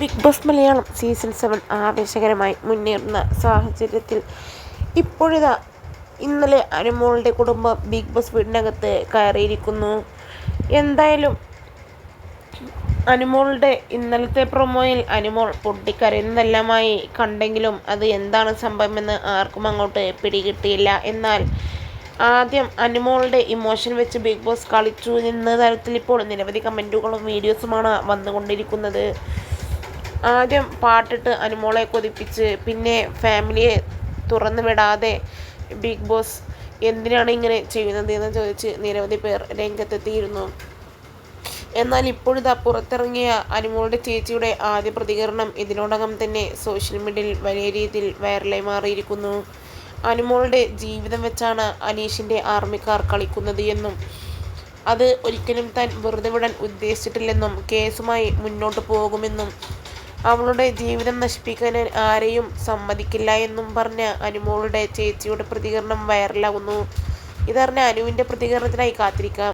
Big boss Malayalam season seven ആവേശകരമായി മുന്നേറുന്ന സാഹചര്യത്തിൽ ഇപ്പോഴിതാ ഇന്നലെ അനുമോളുടെ കുടുംബം ബിഗ് ബോസ് വീടിനകത്ത് കയറിയിരിക്കുന്നു. എന്തായാലും അനുമോളുടെ ഇന്നലത്തെ പ്രൊമോയിൽ അനുമോൾ പൊട്ടിക്കരയുന്നതെല്ലാമായി കണ്ടെങ്കിലും അത് എന്താണ് സംഭവമെന്ന് ആർക്കും അങ്ങോട്ട് പിടികിട്ടിയില്ല. എന്നാൽ ആദ്യം അനുമോളുടെ ഇമോഷൻ വെച്ച് ബിഗ് ബോസ് കളിച്ചു എന്ന തരത്തിൽ ഇപ്പോൾ നിരവധി കമന്റുകളും വീഡിയോസുമാണ് വന്നുകൊണ്ടിരിക്കുന്നത്. ആദ്യം പാട്ടിട്ട് അനുമോളെ കൊതിപ്പിച്ച് പിന്നെ ഫാമിലിയെ തുറന്നു വിടാതെ ബിഗ് ബോസ് എന്തിനാണ് ഇങ്ങനെ ചെയ്യുന്നത് എന്ന് ചോദിച്ച് നിരവധി പേർ രംഗത്തെത്തിയിരുന്നു. എന്നാൽ ഇപ്പോഴിതാ പുറത്തിറങ്ങിയ അനുമോളുടെ ചേച്ചിയുടെ ആദ്യ പ്രതികരണം ഇതിനോടകം തന്നെ സോഷ്യൽ മീഡിയയിൽ വലിയ രീതിയിൽ വൈറലായി മാറിയിരിക്കുന്നു. അനുമോളുടെ ജീവിതം വെച്ചാണ് അനീഷിന്റെ ആർമിക്കാർ കളിക്കുന്നത് എന്നും അത് ഒരിക്കലും താൻ വെറുതെ വിടാൻ ഉദ്ദേശിച്ചിട്ടില്ലെന്നും കേസുമായി മുന്നോട്ട് പോകുമെന്നും അവളുടെ ജീവിതം നശിപ്പിക്കാൻ ആരെയും സമ്മതിക്കില്ല എന്നും പറഞ്ഞ അനുമോളുടെ ചേച്ചിയുടെ പ്രതികരണം വൈറലാകുന്നു ഇതറിഞ്ഞ അനുവിന്റെ പ്രതികരണത്തിനായി കാത്തിരിക്കാം.